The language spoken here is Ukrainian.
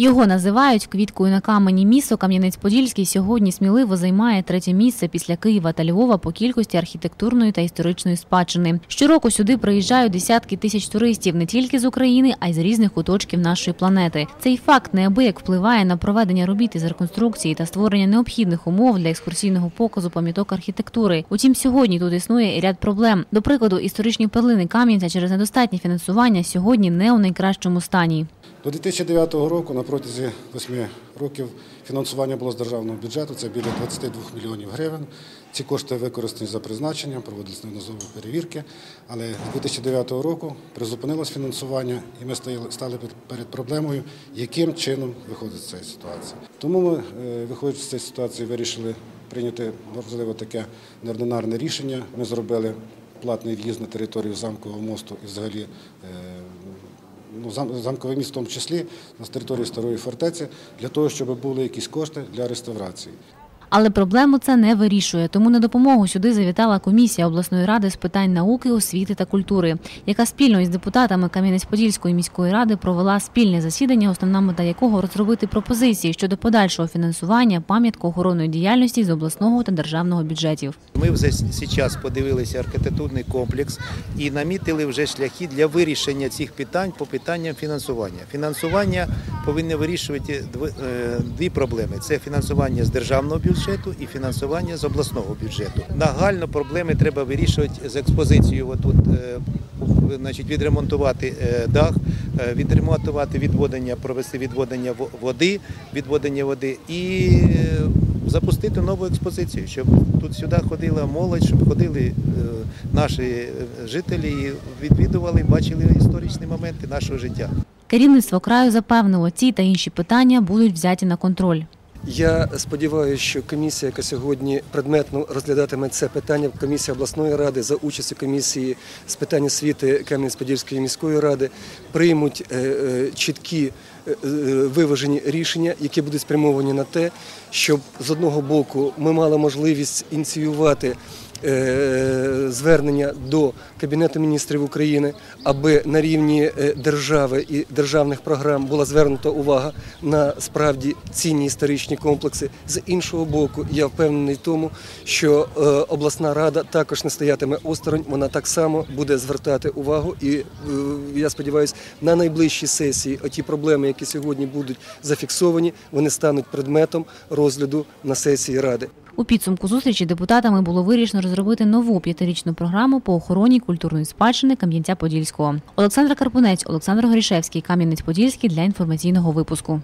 Його називають квіткою на камені. Місто Кам'янець-Подільський сьогодні сміливо займає третє місце після Києва та Львова по кількості архітектурної та історичної спадщини. Щороку сюди приїжджають десятки тисяч туристів не тільки з України, а й з різних куточків нашої планети. Цей факт неабияк впливає на проведення робіт із реконструкції та створення необхідних умов для екскурсійного показу пам'яток архітектури. Утім, сьогодні тут існує ряд проблем. До прикладу, історичні перлини Кам'янця через недостатнє фінансування сьогодні не у найкращому стані. До 2009 року на протязі 8 років фінансування було з державного бюджету, це біля 22 мільйонів гривень. Ці кошти використані за призначенням, проводились неодноразові перевірки. Але з 2009 року призупинилось фінансування, і ми стали пер- перед проблемою, яким чином виходити з цієї ситуації. Тому ми, е, виходячи з цієї ситуації, вирішили прийняти можливо таке неординарне рішення. Ми зробили платний в'їзд на територію замкового мосту і взагалі. Ну, замкове місто в тому числі на території старої фортеці, для того, щоб були якісь кошти для реставрації. Але проблему це не вирішує. Тому на допомогу сюди завітала комісія обласної ради з питань науки, освіти та культури, яка спільно із депутатами Кам'янець-Подільської міської ради провела спільне засідання, основна мета якого розробити пропозиції щодо подальшого фінансування пам'яткоохоронної діяльності з обласного та державного бюджетів. Ми вже зараз подивилися архітектурний комплекс і намітили вже шляхи для вирішення цих питань по питанням фінансування. Фінансування повинні вирішувати е, дві проблеми: це фінансування з державного бюджету і фінансування з обласного бюджету. Нагально проблеми треба вирішувати з експозицією. Отут, е, значить, відремонтувати е, дах, е, відремонтувати відводення, провести відводення води, відводення води і запустити нову експозицію, щоб тут сюди ходила молодь, щоб ходили наші жителі і відвідували, бачили історичні моменти нашого життя. Керівництво краю запевнило, ці та інші питання будуть взяті на контроль. Я сподіваюся, що комісія, яка сьогодні предметно розглядатиме це питання, комісія обласної ради за участю комісії з питань освіти Кам'янець-Подільської міської ради, приймуть е, е, чіткі е, виважені рішення, які будуть спрямовані на те, щоб з одного боку ми мали можливість ініціювати. Е, Звернення до Кабінету міністрів України, аби на рівні е, держави і державних програм була звернута увага на справді цінні історичні комплекси. З іншого боку, я впевнений в тому, що е, обласна рада також не стоятиме осторонь. Вона так само буде звертати увагу. І я сподіваюся, на найближчій сесії оті проблеми, які сьогодні будуть зафіксовані, вони стануть предметом розгляду на сесії ради. У підсумку зустрічі депутатами було вирішено розробити нову п'ятирічну програму по охороні культурної спадщини Кам'янця-Подільського. Олександра Карпунець, Олександр Горішевський, Кам'янець-Подільський для інформаційного випуску.